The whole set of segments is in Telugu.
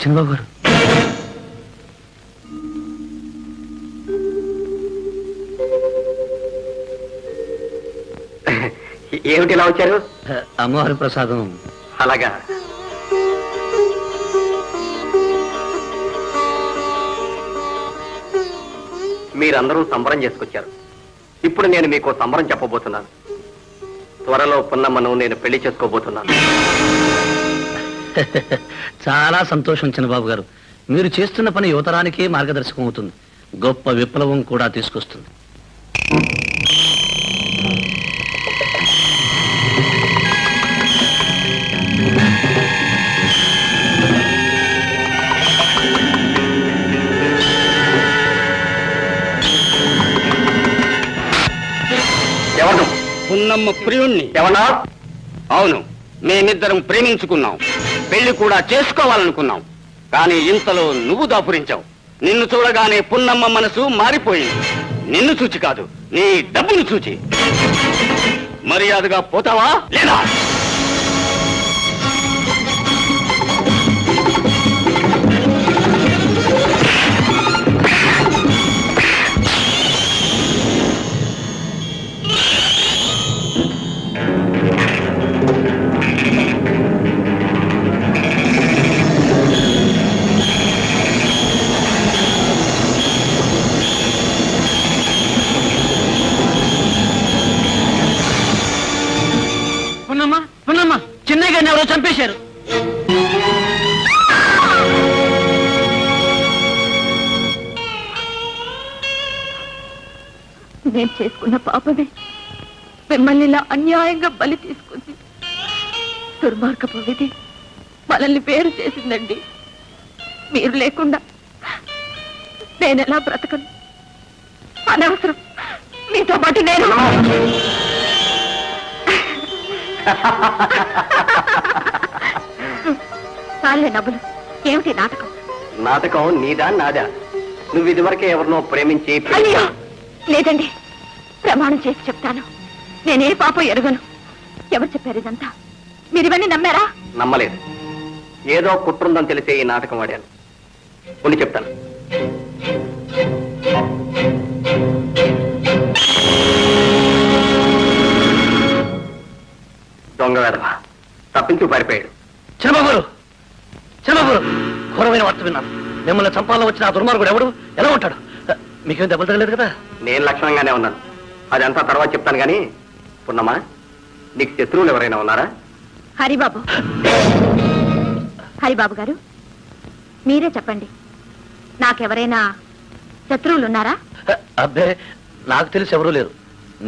చిన్నబాబు గారు ఏమిటి ఇలా వచ్చారు? అమ్మవారి ప్రసాదం. అలాగా. మీరందరూ సంబరం చేసుకొచ్చారు. ఇప్పుడు నేను మీకు సంబరం చెప్పబోతున్నాను. త్వరలో పున్నమ్మను నేను పెళ్ళి చేసుకోబోతున్నాను. చాలా సంతోషం చిన్నబాబు గారు మీరు చేస్తున్న పని యువతరానికే మార్గదర్శకం అవుతుంది. గొప్ప విప్లవం కూడా తీసుకొస్తుంది. ఎవరు? పున్నమ్మ ప్రియుణ్ణి. ఎవనా అవును. మేమిద్దరం ప్రేమించుకున్నాం. పెళ్ళి కూడా చేసుకోవాలనుకున్నాం కానీ ఇంతలో నువ్వు దాపురించావు. నిన్ను చూడగానే పున్నమ్మ మనసు మారిపోయింది. నిన్ను చూచి కాదు నీ డబ్బును చూచి. మర్యాదగా పోతావా లేదా? అవునమ్మా చిన్నయ్య గారిని ఎవరో చంపేశారు. నేను చేసుకున్న పాపమే మిమ్మల్ని ఇలా అన్యాయంగా బలి తీసుకుంది. దుర్మార్గపు విధి మనల్ని పేరు చేసిందండి. మీరు లేకుండా నేను ఎలా బ్రతకను? అనవసరం. మీతో పాటు నేను చాలే నవ్వులు. ఏమిటి నాటకం? నాటకం నీదా నాదా? నువ్వు ఇదివరకే ఎవరినో ప్రేమించి అయ్యో! లేదండి. ప్రమాణం చేసి చెప్తాను. నేనే పాపం ఎరగను. ఎవరు చెప్పారు ఇదంతా? మీరు ఇవన్నీ నమ్మారా? నమ్మలేదు. ఏదో కుట్రుందని తెలిసే ఈ నాటకం ఆడాను ఉండి చెప్తాను. తప్పించు పారిపోయాడు. చిన్నబాబు చిన్నబాబు ఘోరమైన వార్త విన్నాను. మిమ్మల్ని చంపాలని వచ్చిన ఆ దుర్మార్గుడు ఎవడు? ఎలా ఉంటాడు? మీకేం దెబ్బలు తగలేదు కదా? నేను లక్షణంగానే ఉన్నాను. అదంతా తర్వాత చెప్తాను కానీ పున్నమ్మా నీకు శత్రువులు ఎవరైనా ఉన్నారా? హరిబాబు. హరిబాబు గారు మీరే చెప్పండి. నాకెవరైనా శత్రువులు ఉన్నారా అబ్బే నాకు తెలిసి ఎవరూ లేరు.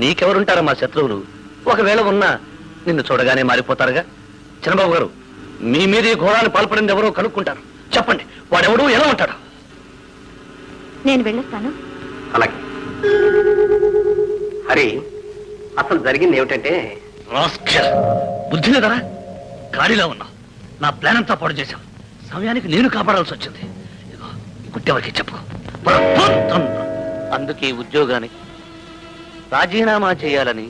నీకెవరుంటారా మా శత్రువులు? ఒకవేళ ఉన్నా నిన్ను చూడగానే మారిపోతారుగా. చిన్నబాబు గారు మీ మీద ఈ ఘోరాన్ని పాల్పడింది ఎవరో కనుక్కుంటారు. చెప్పండి వాడెవడు ఎలా ఉంటాడు? నేను వెళ్ళొస్తాను. అలాగే. హరి అసలు జరిగింది ఏమిటంటే రాస్కెల్. బుద్ధి లేదరా? గాడిలో ఉన్నావు నా ప్లాన్ అంతా పాడు చేశావు. సమయానికి నేను కాపాడాల్సి వచ్చింది. ఇదిగో, ఈ గుడ్డెవరికి చెప్పుకో. అందుకే ఈ ఉద్యోగానికి రాజీనామా చేయాలని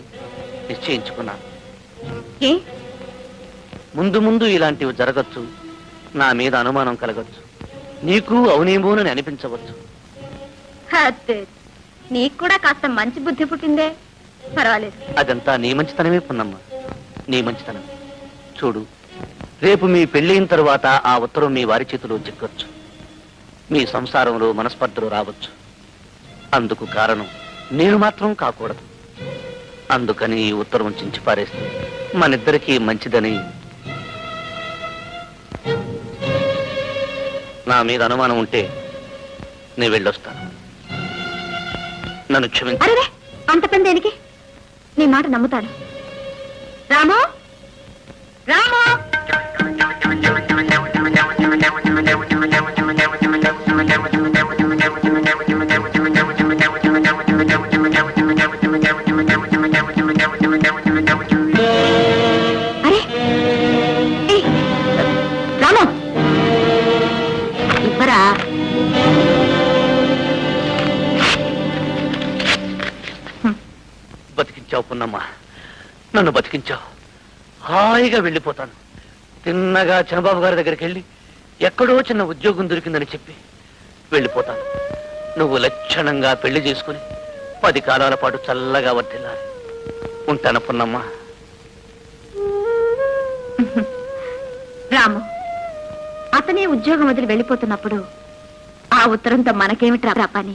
నిశ్చయించుకున్నాను ఏ? ముందు ముందు ఇలాంటివి జరగచ్చు. నా మీద అనుమానం కలగచ్చు. నీకు అవునేమోనని అనిపించవచ్చు. నీకు కూడా కాస్త మంచి బుద్ధి పుట్టిందే. పర్వాలేదు. అదంతా నీ మంచితనమే పున్నమ్మ. నీ మంచితనం. చూడు రేపు మీ పెళ్ళయిన తరువాత ఆ ఉత్తరం మీ వారి చేతిలో చిక్కచ్చు. మీ సంసారంలో మనస్పర్ధలు రావచ్చు. అందుకు కారణం నేను మాత్రం కాకూడదు. అందుకని ఈ ఉత్తరం చించి పారేస్తే మనిద్దరికీ మంచిదని నా మీద అనుమానం ఉంటే నేను వెళ్ళొస్తాను. నన్ను క్షమించు. అరే అంత పని దేనికి? నీ మాట నమ్ముతాను. రాము? రాము? పున్నమ్మా నన్ను బతికించావు. హాయిగా వెళ్ళిపోతాను. తిన్నగా చంద్రబాబు గారి దగ్గరికి వెళ్ళి ఎక్కడో చిన్న ఉద్యోగం దొరికిందని చెప్పి వెళ్ళిపోతాను. నువ్వు లక్షణంగా పెళ్ళి చేసుకుని పది కాలాల పాటు చల్లగా వర్తిల్లాలి ఉంటాను పున్నమ్మా. రాము అతనే ఉద్యోగం వదిలి వెళ్ళిపోతున్నప్పుడు ఆ ఉత్తరంతో మనకేమిట్రా పని?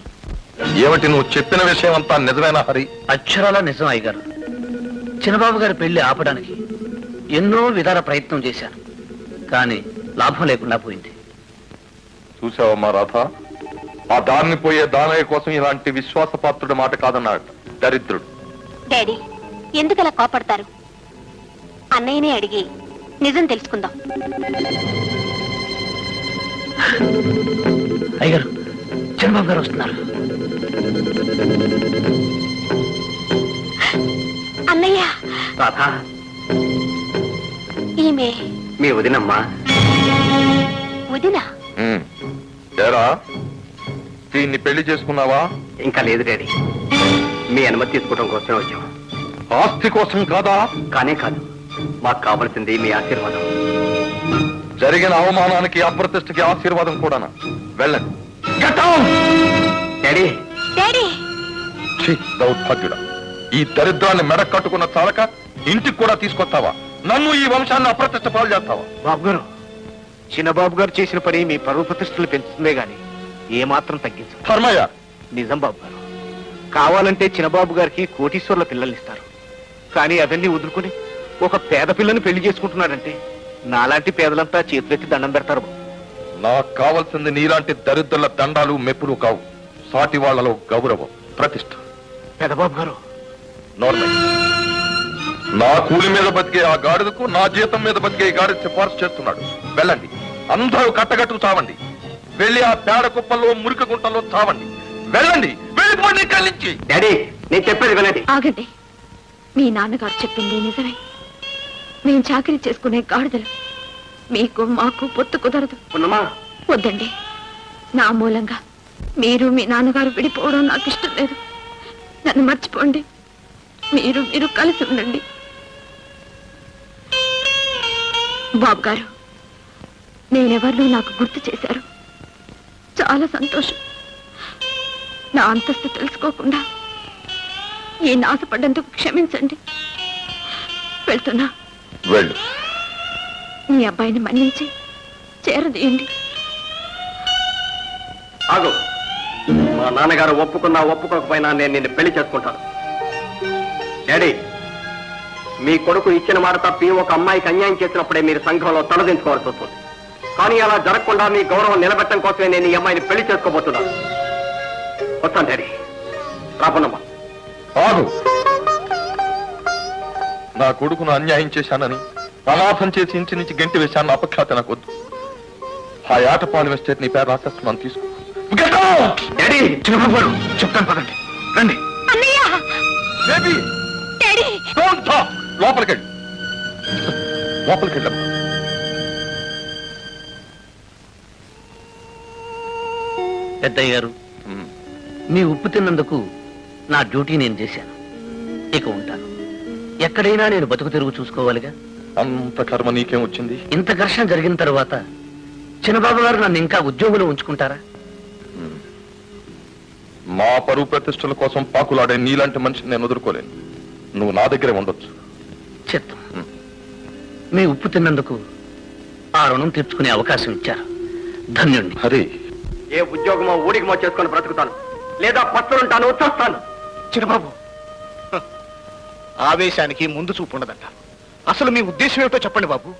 ఏమిటి నువ్వు చెప్పిన విషయం అంతా నిజమేనా హరి? అక్షరాల నిజం అయ్యగారు. చిన్నబాబు గారి పెళ్ళి ఆపడానికి ఎన్నో విధాల ప్రయత్నం చేశాను. కానీ లాభం లేకుండా పోయింది. చూసావమ్మా రాధ? ఆ దారిని పోయే దానయ్య కోసం ఇలాంటి విశ్వాసపాత్రుడి మాట కాదన్నాడు దరిద్రుడు. డాడీ ఎందుకలా కోపడతారు? అన్నయ్యనే అడిగి నిజం తెలుసుకుందాం. అయ్యగారు చిన్నబాబు గారు వస్తున్నారు. అన్నయ్య. రాధా. ఈమె. మీ వదినమ్మా. వదిన. ఏరా? దీన్ని పెళ్ళి చేసుకున్నావా? ఇంకా లేదు డాడీ. మీ అనుమతి తీసుకోవడం కోసమే వచ్చాం. ఆస్తి కోసం కాదా? కానే కాదు. మాకు కావలసింది మీ ఆశీర్వాదం. జరిగిన అవమానానికి అప్రతిష్టకి ఆశీర్వాదం కూడానా? వెళ్ళండి. డాడీ. డాడీ. దౌర్భాగ్యుడా. ఈ దరిద్రాన్ని మెడ కట్టుకున్న చాలక ఇంటికి కూడా తీసుకొస్తావా? నన్ను ఈ వంశాన్ని అప్రతిష్ట పాలు చేస్తావా? బాబు గారు చిన్నబాబు గారు చేసిన పని మీ పరువు ప్రతిష్టలు పెంచుతుందే గాని ఏమాత్రం తగ్గించదు. ధర్మయ్య! నిజం బాబు గారు కావాలంటే చిన్నబాబు గారికి కోటీశ్వర్ల పిల్లల్ని ఇస్తారు. కానీ అవన్నీ వదులుకుని ఒక పేద పిల్లని పెళ్ళి చేసుకుంటున్నాడంటే నాలాంటి పేదలంతా చేతులెత్తి దండం పెడతారు బాబు. నాకు కావాల్సింది నీలాంటి దరిద్రుల దండాలు మెప్పులు కావు. సాటి వాళ్ళలో గౌరవం ప్రతిష్ట. పెదబాబు గారు నార్మల్ నా కూలి మీద బతికే ఆ గాడిదకు నా జీతం మీద బతికే ఈ గాడిద సిఫార్సు చేస్తున్నాడు. వెళ్ళండి. అందరూ కట్టగట్టు చావండి. వెళ్ళి ఆ పేడ కుప్పల్లో మురికి గుంటల్లో చావండి. వెళ్ళండి. వెళ్ళిపోండి ఇక్కడి నుంచి. డాడీ నేను చెప్పేది వినండి. ఆగండి. మీ నాన్నగారు చెప్పింది నిజమే. మేం చాకరీ చేసుకునే గాడిదలు. మీకు మాకు పొత్తు కుదరదు. వద్దండి. నా మూలంగా మీరు మీ నాన్నగారు విడిపోవడం నాకు ఇష్టం లేదు. నన్ను మర్చిపోండి. మీరు మీరు కలిసి ఉండండి. బాబు గారు నేనెవరినో నాకు గుర్తు చేశారు. చాలా సంతోషం. నా అంతస్తు తెలుసుకోకుండా ఈ నాశపడ్డందుకు క్షమించండి. వెళ్తున్నా. వెళ్ళు. మీ అబ్బాయిని మన్నించి చేరదీయండి. ఆగు. మా నాన్నగారు ఒప్పుకున్నా ఒప్పుకోకపోయినా నేను నిన్ను పెళ్ళి చేసుకుంటాను. డాడీ మీ కొడుకు ఇచ్చిన మాట తప్పి ఒక అమ్మాయికి అన్యాయం చేసినప్పుడే మీరు సంఘంలో తలదించుకోవాల్సి వస్తుంది. కానీ అలా జరగకుండా మీ గౌరవం నిలబెట్టడం కోసమే నేను ఈ అమ్మాయిని పెళ్ళి చేసుకోబోతున్నాను. వస్తాను డాడీ. రాపన్నమ్మా ఆగు. నా కొడుకును అన్యాయం చేశానని అనాథం చేసి ఇంటి నుంచి గంటి వేశాను అపఖ్యాత నాకు వద్దు ఆ ఆట పాలు వేస్తే నీ పేరు రాసేస్తున్నాను తీసుకో! డాడీ పదండి. రండి. అన్నయ్య! లోపలికెళ్ళి. లోపలికెళ్ళమ్మా. పెద్దయ్య గారు. మీ ఉప్పు తిన్నందుకు నా డ్యూటీ నేను చేశాను. ఇక ఉంటాను. ఎక్కడైనా నేను బతుకు తెరుగు చూసుకోవాలిగా? అంత కర్మ నీకేం వచ్చింది? ఇంత ఘర్షణ జరిగిన తర్వాత చిన్నబాబు గారు నన్ను ఇంకా ఉద్యోగంలో ఉంచుకుంటారా? మా పరువు ప్రతిష్టల కోసం పాకులాడే నీలాంటి మనిషిని నేను వదులుకోలేను నువ్వు నా దగ్గరే ఉండొచ్చు. చిత్తం మీ ఉప్పు తిన్నందుకు ఆ రుణం తీర్చుకునే అవకాశం ఇచ్చారు. ధన్యుణ్ణి. హరి. ఏ ఉద్యోగమో ఊడిగమో చేసుకొని బ్రతుకుతాను. లేదా పట్టులుంటాను వచ్చేస్తాను చిన్నబాబు. హ, ఆవేశానికి ముందు చూపు ఉండదంట. అసలు మీ ఉద్దేశం ఏమిటో చెప్పండి బాబు.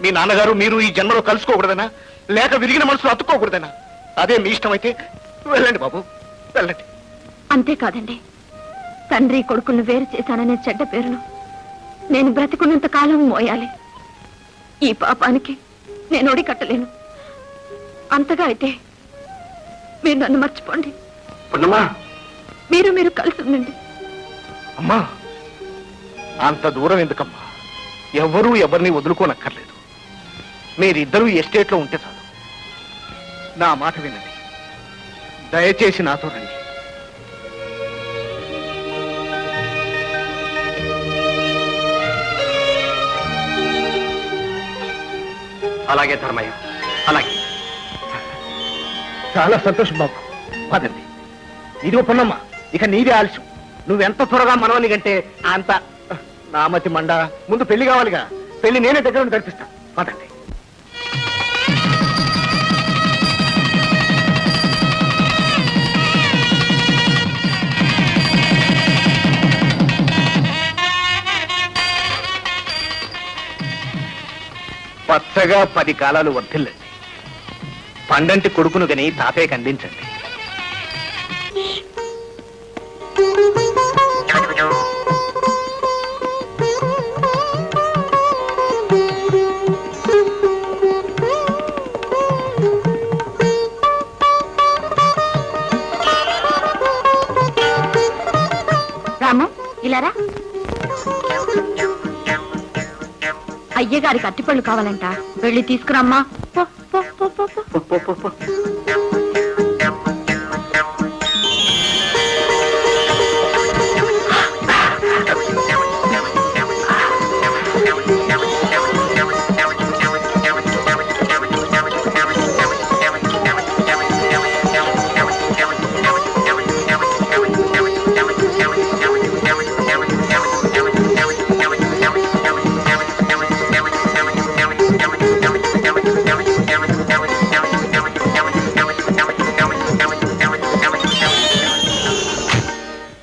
మీ నాన్నగారు మీరు ఈ జన్మలో కలుసుకోకూడదనా? లేక విరిగిన మనసులో అతుక్కోకూడదనా? అదే మీ ఇష్టం అయితే వెళ్ళండి బాబు. వెళ్ళండి. అంతేకాదండి. తండ్రి కొడుకులను వేరు చేశాననే చెడ్డ పేరును నేను బ్రతికున్నంత కాలం మోయాలి. ఈ పాపానికి నేను ఒడికట్టలేను అంతగా అయితే మీరు నన్ను మర్చిపోండి. మీరు మీరు కలిసి ఉండండి. అమ్మా! అంత దూరం ఎందుకమ్మా? ఎవరూ ఎవరిని వదులుకోనక్కర్లేదు. మీరిద్దరూ ఎస్టేట్లో ఉంటే చాలు. నా మాట వినండి. దయచేసి నాతో రండి. అలాగే ధర్మయ్య. అలాగే. చాలా సంతోషం బాబు. పదండి. ఇదిగో పొన్నమ్మ ఇక నీదే ఆలస్యం. నువ్వెంత త్వరగా మనవని కంటే అంత నామతి మండ ముందు పెళ్ళి కావాలిగా. పెళ్ళి నేనే దగ్గర నడిపిస్తాను పదండి. వరుసగా పది కాలాలు వర్ధిల్లండి పండంటి కొడుకును గని తాతయ్యకి అందించండి గారికి అట్టిపళ్ళు కావాలంట. వెళ్ళి తీసుకురమ్మా. పో, పో, పో, పో, పో. పో, పో,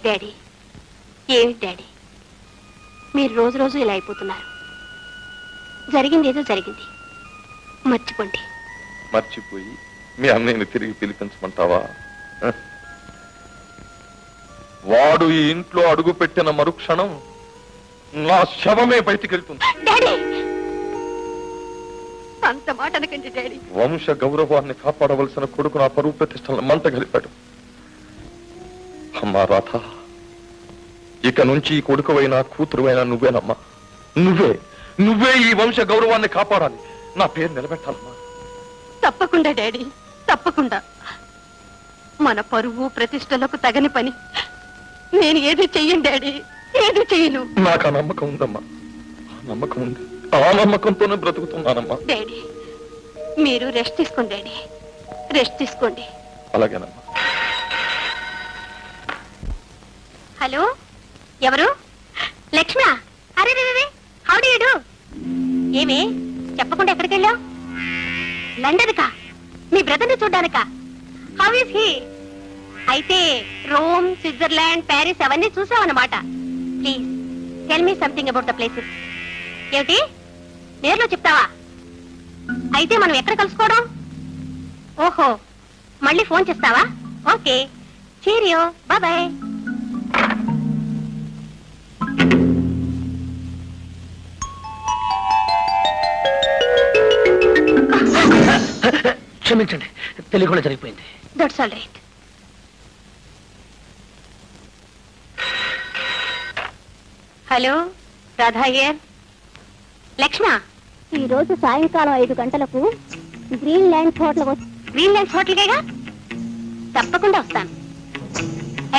డాడీ. ఏమిటి డాడీ? మీరు రోజు రోజు ఇలా అయిపోతున్నారు. జరిగింది ఏదో జరిగింది. మర్చిపోండి. మర్చిపోయి మీ అన్నయ్యని తిరిగి పిలిపించమంటావా? వాడు ఈ ఇంట్లో అడుగు పెట్టిన మరుక్షణం నా శవమే బయటికి వెళ్తుంది. డాడీ! అంత మాట అనకండి డాడీ. వంశ గౌరవాన్ని కాపాడవలసిన కొడుకు నా పరువు ప్రతిష్టలను మంట గలిపాడు అమ్మా రాధ. ఇక నుంచి ఈ కొడుకువైనా కూతురువైనా నువ్వేనమ్మా. నువ్వే నువ్వే ఈ వంశ గౌరవాన్ని కాపాడాలి. నా పేరు నిలబెట్టాలమ్మా. తప్పకుండా డాడీ తప్పకుండా. మన పరువు ప్రతిష్టలకు తగని పని. నేను ఏది చెయ్యను డాడీ? ఏది చెయ్యను? నాకు ఆ నమ్మకం ఉందమ్మా. ఆ నమ్మకం ఉంది. ఆ నమ్మకంతోనే బ్రతుకుతున్నానమ్మా. డాడీ మీరు రెస్ట్ తీసుకోండి డాడీ. రెస్ట్ తీసుకోండి. అలాగేనమ్మా. హలో? ఎవరు? లక్ష్మ? అరే రే, హౌ డు యూ ఏమి? చెప్పకుండా ఎక్కడికి వెళ్ళావు? లండన్ కా మీ బ్రదర్ని చూడ్డానికా? హౌ ఇస్ హీ అయితే రోమ్ స్విట్జర్లాండ్ ప్యారిస్ అవన్నీ చూసావన్నమాట. Please tell me something about the places ఏమిటి? నేర్లో చెప్తావా? అయితే మనం ఎక్కడ కలుసుకోవడం? ఓహో మళ్ళీ ఫోన్ చేస్తావా? ఓకే. చీరియో బాయ్ క్షమించండి తెలియకుండా జరిగిపోయింది. That's all right hello Radha here Lakshmi ఈ రోజు సాయంకాలం ఐదు గంటలకు green land hotel green lands హోటల్కేగా తప్పకుండా వస్తాను.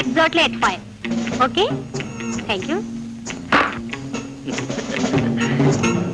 Exactly at five okay thank you